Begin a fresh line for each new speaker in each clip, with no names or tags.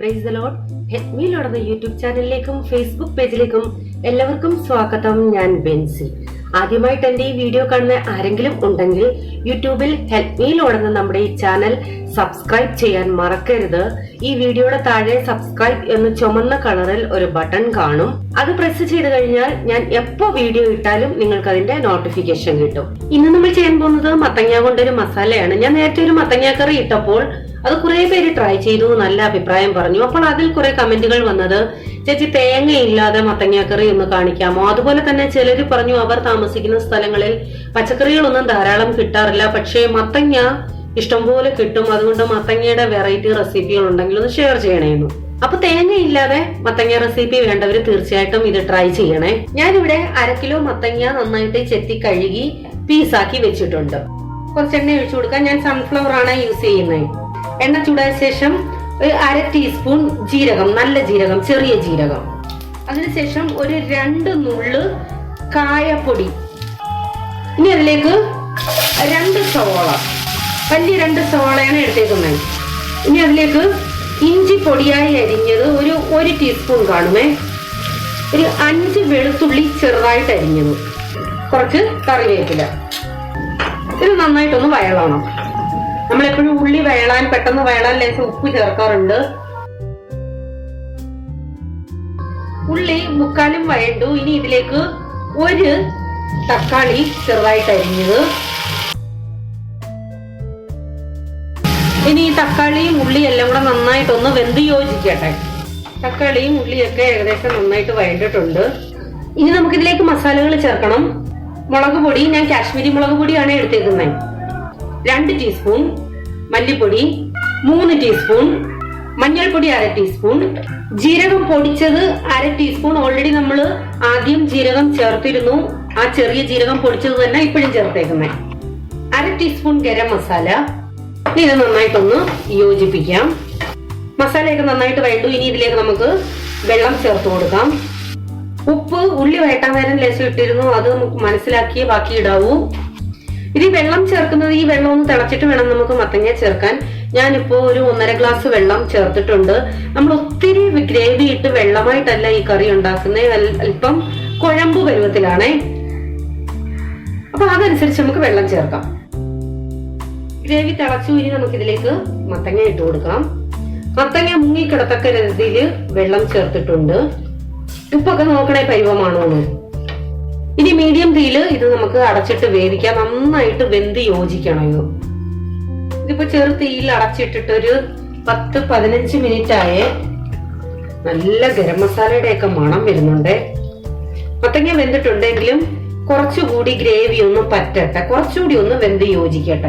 Price YouTube ചാനലിലേക്കും Facebook പേജിലേക്കും എല്ലാവർക്കും സ്വാഗതം. ഞാൻ ബെൻസി. ആദ്യമായിട്ട് എന്റെ ഈ വീഡിയോ കാണുന്ന ആരെങ്കിലും ഉണ്ടെങ്കിൽ യൂട്യൂബിൽ ഹെൽപ് മീ മീലോടുന്ന നമ്മുടെ ഈ ചാനൽ സബ്സ്ക്രൈബ് ചെയ്യാൻ മറക്കരുത്. ഈ വീഡിയോയുടെ താഴെ സബ്സ്ക്രൈബ് എന്ന് ചുമന്ന കളറിൽ ഒരു ബട്ടൺ കാണും. അത് പ്രസ് ചെയ്ത് കഴിഞ്ഞാൽ ഞാൻ എപ്പോ വീഡിയോ ഇട്ടാലും നിങ്ങൾക്ക് അതിന്റെ നോട്ടിഫിക്കേഷൻ കിട്ടും. ഇന്ന് നമ്മൾ ചെയ്യാൻ പോകുന്നത് മത്തങ്ങ കൊണ്ടൊരു മസാലയാണ്. ഞാൻ നേരത്തെ ഒരു മത്തങ്ങ കറി ഇട്ടപ്പോൾ അത് കുറെ പേര് ട്രൈ ചെയ്തു നല്ല അഭിപ്രായം പറഞ്ഞു. അപ്പോൾ അതിൽ കുറെ കമന്റുകൾ വന്നത് ചേച്ചി തേങ്ങയില്ലാതെ മത്തങ്ങാക്കറി ഒന്ന് കാണിക്കാമോ? അതുപോലെ തന്നെ ചിലർ പറഞ്ഞു അവർ താമസിക്കുന്ന സ്ഥലങ്ങളിൽ പച്ചക്കറികളൊന്നും ധാരാളം കിട്ടാറില്ല. പക്ഷേ മത്തങ്ങ ഇഷ്ടംപോലെ കിട്ടും. അതുകൊണ്ട് മത്തങ്ങയുടെ വെറൈറ്റി റെസിപ്പികൾ ഉണ്ടെങ്കിൽ ഒന്ന് ഷെയർ ചെയ്യണേന്നു. അപ്പൊ തേങ്ങ ഇല്ലാതെ മത്തങ്ങ റെസിപ്പി വേണ്ടവർ തീർച്ചയായിട്ടും ഇത് ട്രൈ ചെയ്യണേ. ഞാനിവിടെ അര കിലോ മത്തങ്ങ നന്നായിട്ട് ചെത്തി കഴുകി പീസാക്കി വെച്ചിട്ടുണ്ട്. കുറച്ച് എണ്ണ ഒഴിച്ചു കൊടുക്കാൻ ഞാൻ സൺഫ്ലവർ ആണ് യൂസ് ചെയ്യുന്നത് എണ്ണ ചൂടായ ശേഷം ഒരു അര ടീസ്പൂൺ ജീരകം നല്ല ജീരകം ചെറിയ ജീരകം. അതിനുശേഷം ഒരു രണ്ട് നുള്ള് കായപ്പൊടി. ഇനി അതിലേക്ക് രണ്ട് സവോള. വലിയ രണ്ട് സവോളയാണ് എടുത്തേക്കുന്നത്. ഇനി അതിലേക്ക് ഇഞ്ചി പൊടിയായി അരിഞ്ഞത് ഒരു ഒരു ടീസ്പൂൺ കാണുമേ. ഒരു അഞ്ച് വെളുത്തുള്ളി ചെറുതായിട്ട് അരിഞ്ഞത്. കുറച്ച് കറിവേപ്പില. ഇത് നന്നായിട്ടൊന്ന് വയളണം നമ്മളെപ്പോഴും ഉള്ളി വേളാൻ പെട്ടെന്ന് വേളാൻ ലേശം ഉപ്പ് ചേർക്കാറുണ്ട്. ഉള്ളി മുക്കാലും വയണ്ടു ഇനി ഇതിലേക്ക് ഒരു തക്കാളി ചെറുതായിട്ട് അരിഞ്ഞത്. ഇനി ഈ തക്കാളിയും ഉള്ളി എല്ലാം കൂടെ നന്നായിട്ടൊന്ന് വെന്ത് യോജിക്കട്ടെ. തക്കാളിയും ഉള്ളിയൊക്കെ ഏകദേശം നന്നായിട്ട് വഴണ്ടിട്ടുണ്ട്. ഇനി നമുക്കിതിലേക്ക് മസാലകൾ ചേർക്കണം. മുളക് പൊടി ഞാൻ കാശ്മീരി മുളക് പൊടിയാണ് എടുത്തേക്കുന്നത്. രണ്ട് ടീസ്പൂൺ മല്ലിപ്പൊടി മൂന്ന് ടീസ്പൂൺ മഞ്ഞൾപ്പൊടി അര ടീസ്പൂൺ ജീരകം പൊടിച്ചത് അര ടീസ്പൂൺ ഓൾറെഡി നമ്മൾ ആദ്യം ജീരകം ചേർത്തിരുന്നു. ആ ചെറിയ ജീരകം പൊടിച്ചത് തന്നെ ഇപ്പോഴും ചേർത്തേക്കുന്നത് അര ടീസ്പൂൺ ഗരം മസാല. ഇത് നന്നായിട്ടൊന്ന് യോജിപ്പിക്കാം. മസാലയൊക്കെ നന്നായിട്ട് വേണ്ടു ഇനി ഇതിലേക്ക് നമുക്ക് വെള്ളം ചേർത്ത് കൊടുക്കാം. ഉപ്പ് ഉള്ളി വയറ്റാൻ നേരം ലേശം ഇട്ടിരുന്നു. അത് നമുക്ക് മനസ്സിലാക്കിയേ ബാക്കി ഇടാവൂ ഇനി വെള്ളം ചേർക്കുന്നത് ഈ വെള്ളം ഒന്ന് തിളച്ചിട്ട് വേണം നമുക്ക് മത്തങ്ങ ചേർക്കാൻ. ഞാനിപ്പോ ഒരു ഒന്നര ഗ്ലാസ് വെള്ളം ചേർത്തിട്ടുണ്ട്. നമ്മൾ ഒത്തിരി ഗ്രേവി ഇട്ട് വെള്ളമായിട്ടല്ല ഈ കറി ഉണ്ടാക്കുന്നത് അല്പം കുഴമ്പ് പരുവത്തിലാണേ. അപ്പൊ അതനുസരിച്ച് നമുക്ക് വെള്ളം ചേർക്കാം. ഗ്രേവി തിളച്ചു ഇനി നമുക്ക് ഇതിലേക്ക് മത്തങ്ങ ഇട്ട് കൊടുക്കാം. മത്തങ്ങ മുങ്ങിക്കിടത്തക്ക രീതിയിൽ വെള്ളം ചേർത്തിട്ടുണ്ട്. ഉപ്പൊക്കെ നോക്കണേ പരുവമാണോ ഇനി മീഡിയം തീയിൽ ഇത് നമുക്ക് അടച്ചിട്ട് വേവിക്കാം. നന്നായിട്ട് വെന്ത് യോജിക്കണം ഇത്. ഇതിപ്പോ ചെറു തീയിൽ അടച്ചിട്ടിട്ട് ഒരു പത്ത് പതിനഞ്ച് മിനിറ്റ് ആയേ നല്ല ഗരം മസാലയുടെ ഒക്കെ മണം വരുന്നുണ്ട്. മത്തങ്ങ വെന്തിട്ടുണ്ടെങ്കിലും കുറച്ചുകൂടി ഗ്രേവി ഒന്ന് പറ്റട്ടെ. കുറച്ചുകൂടി ഒന്ന് വെന്ത് യോജിക്കട്ടെ.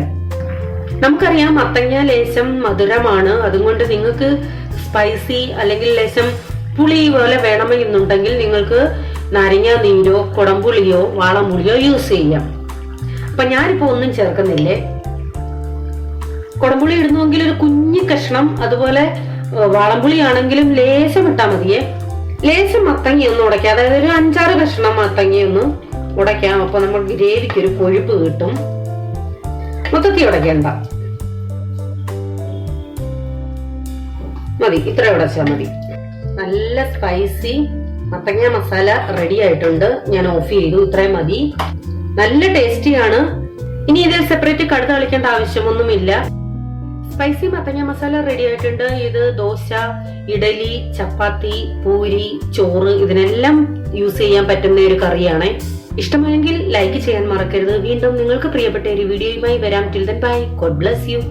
നമുക്കറിയാം മത്തങ്ങ ലേശം മധുരമാണ്. അതുകൊണ്ട് നിങ്ങൾക്ക് സ്പൈസി അല്ലെങ്കിൽ ലേശം പുളി പോലെ വേണമെന്നുണ്ടെങ്കിൽ നിങ്ങൾക്ക് നാരങ്ങ നീരോ കുടംപുളിയോ വാളംപുളിയോ യൂസ് ചെയ്യാം. അപ്പൊ ഞാനിപ്പോ ഒന്നും ചേർക്കുന്നില്ലേ? കുടംപുളി ഇടുന്നുവെങ്കിൽ ഒരു കുഞ്ഞു കഷ്ണം അതുപോലെ വാളംപുളി ആണെങ്കിലും ലേശം ഇട്ടാൽ മതിയേ. ലേശം മത്തങ്ങി ഒന്ന് ഉടയ്ക്കാം. അതായത് ഒരു അഞ്ചാറ് കഷ്ണം മത്തങ്ങി ഒന്ന് ഉടയ്ക്കാം. അപ്പൊ നമ്മൾ ഗ്രേവിക്ക് ഒരു കൊഴുപ്പ് കിട്ടും. മൊത്തത്തിൽ ഉടയ്ക്കണ്ട. മതി ഇത്ര ഉടച്ചാൽ മതി. നല്ല സ്പൈസി മത്തങ്ങ മസാല റെഡി ആയിട്ടുണ്ട്. ഞാൻ ഓഫ് ചെയ്തു. ഇത്രയും മതി. നല്ല ടേസ്റ്റിയാണ് ഇനി ഇതിൽ സെപ്പറേറ്റ് കടുത്ത് കളിക്കേണ്ട ആവശ്യമൊന്നുമില്ല. സ്പൈസി മത്തങ്ങ മസാല റെഡി ആയിട്ടുണ്ട്. ഇത് ദോശ ഇഡലി ചപ്പാത്തി പൂരി ചോറ് ഇതിനെല്ലാം യൂസ് ചെയ്യാൻ പറ്റുന്ന ഒരു കറിയാണ്. ഇഷ്ടമായെങ്കിൽ ലൈക്ക് ചെയ്യാൻ മറക്കരുത്. വീണ്ടും നിങ്ങൾക്ക് പ്രിയപ്പെട്ട ഒരു വീഡിയോയുമായി വരാം. Till then bye God bless you